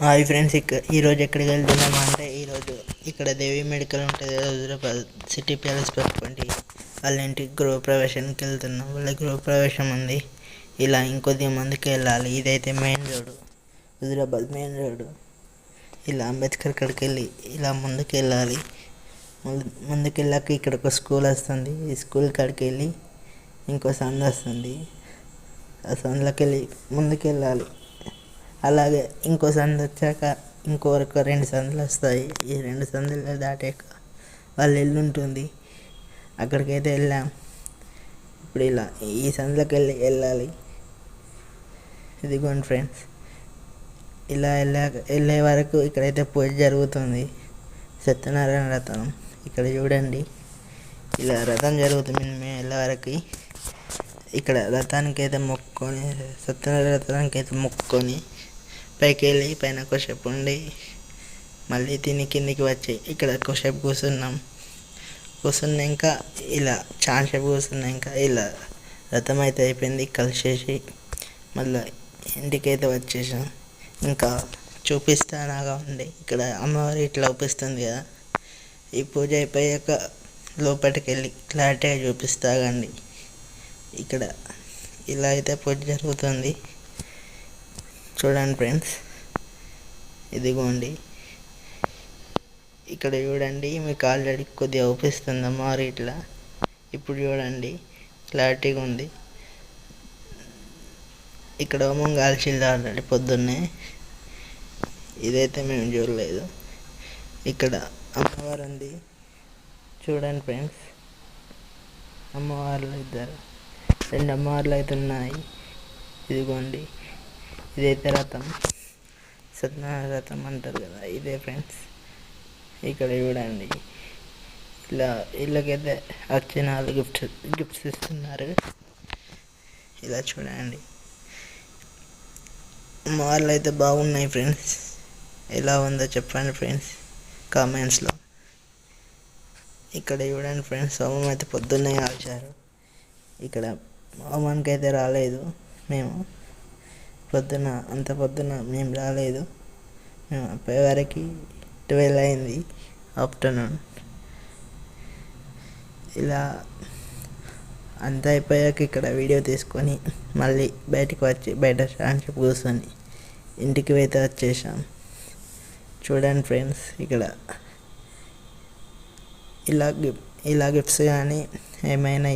Hi friends ఇక్కడ ఈరోజు ఎక్కడికి వెళ్తున్నాము అంటే ఈరోజు ఇక్కడ దేవి మెడికల్ ఉంటుంది కదా సిటీ ప్యాలెస్ పట్టుకోండి. వాళ్ళ ఇంటికి గృహప్రవేశానికి వెళ్తున్నాం. వాళ్ళ గృహప్రవేశం ఉంది. ఇలా ఇంకొద్ది మందికి వెళ్ళాలి. ఇదైతే main road Hyderabad main road ఇలా అంబేద్కర్ కాడికి వెళ్ళి ఇలా ముందుకు వెళ్ళాలి. ముందు- ముందుకు వెళ్ళాక ఇక్కడ ఒక స్కూల్ వస్తుంది. ఈ స్కూల్ కాడికి వెళ్ళి ఇంకో సందు వస్తుంది. ఆ సందులోకి వెళ్ళి ముందుకు వెళ్ళాలి. అలాగే ఇంకో సందు వచ్చాక ఇంకొక రెండు సందులు వస్తాయి. ఈ రెండు సందులు దాటాక వాళ్ళ ఇల్లు ఉంటుంది అక్కడికైతే వెళ్ళాం. ఇప్పుడు ఇలా ఈ సందులోకి వెళ్ళి వెళ్ళాలి. ఇదిగోండి ఫ్రెండ్స్. ఇలా వెళ్ళాక వెళ్ళే వరకు ఇక్కడైతే పూజ జరుగుతుంది. సత్యనారాయణ రథం ఇక్కడ చూడండి. ఇలా రథం జరుగుతుంది. మేము వెళ్ళే వరకు ఇక్కడ రథానికి అయితే మొక్కుకొని సత్యనారాయణ రథానికి అయితే మొక్కుకొని పైకి వెళ్ళి పైన కొసేపు ఉండి మళ్ళీ తిని కిందికి వచ్చి ఇక్కడ కొసేపు కూర్చున్నాం. కూర్చున్నాక ఇలా చాలాసేపు కూర్చున్నాక ఇలా రథం అయితే అయిపోయింది కలిసేసి మళ్ళీ ఇంటికి అయితే వచ్చేసాం. ఇంకా చూపిస్తానాగా ఉంది. ఇక్కడ అమ్మవారు ఇట్లా అవుపిస్తుంది కదా. ఈ పూజ అయిపోయాక లోపలికి వెళ్ళి క్లారిటీగా చూపిస్తాగండి ఇక్కడ ఇలా అయితే పూజ జరుగుతుంది. చూడండి ఫ్రెండ్స్. ఇదిగోండి. ఇక్కడ చూడండి మీకు ఆల్రెడీ కొద్దిగా అవుపిస్తుంది అమ్మవారు ఇట్లా. ఇప్పుడు చూడండి క్లారిటీగా ఉంది. ఇక్కడ హోమం కాల్చింది ఆల్రెడీ పొద్దున్నే. ఇదైతే మేము చూడలేదు. ఇక్కడ అమ్మవారు ఉంది. చూడండి ఫ్రెండ్స్. అమ్మవార్లు ఇద్దరు. రెండు అమ్మవార్లు అయితే ఉన్నాయి. ఇదిగోండి. ఇదైతే రథం. సత్యనారాయణ రథం అంటారు కదా ఇదే ఫ్రెండ్స్ ఇక్కడ చూడండి. ఇలా వీళ్ళకైతే వచ్చిన వాళ్ళు గిఫ్ట్స్ గిఫ్ట్స్ ఇస్తున్నారు. ఇలా చూడండి. అమ్మవార్లు అయితే బాగున్నాయి ఫ్రెండ్స్ ఎలా ఉందో చెప్పండి ఫ్రెండ్స్ కామెంట్స్లో ఇక్కడ చూడండి ఫ్రెండ్స్ సోమం అయితే పొద్దున్నే కాల్చారు ఇక్కడ మామానికి అయితే రాలేదు మేము. పొద్దున అంత పొద్దున మేము రాలేదు. మేము పోయేవరకు ట్వెల్వ్ అయింది ఆఫ్టర్నూన్. ఇలా అంతా అయిపోయాక ఇక్కడ వీడియో తీసుకొని మళ్ళీ బయటకు వచ్చి బయట శాంతి కూర్చొని ఇంటికి అయితే వచ్చేసాం. చూడండి ఫ్రెండ్స్ ఇక్కడ ఇలా గిఫ్ట్ ఇలా గిఫ్ట్స్ కానీ ఏమైనా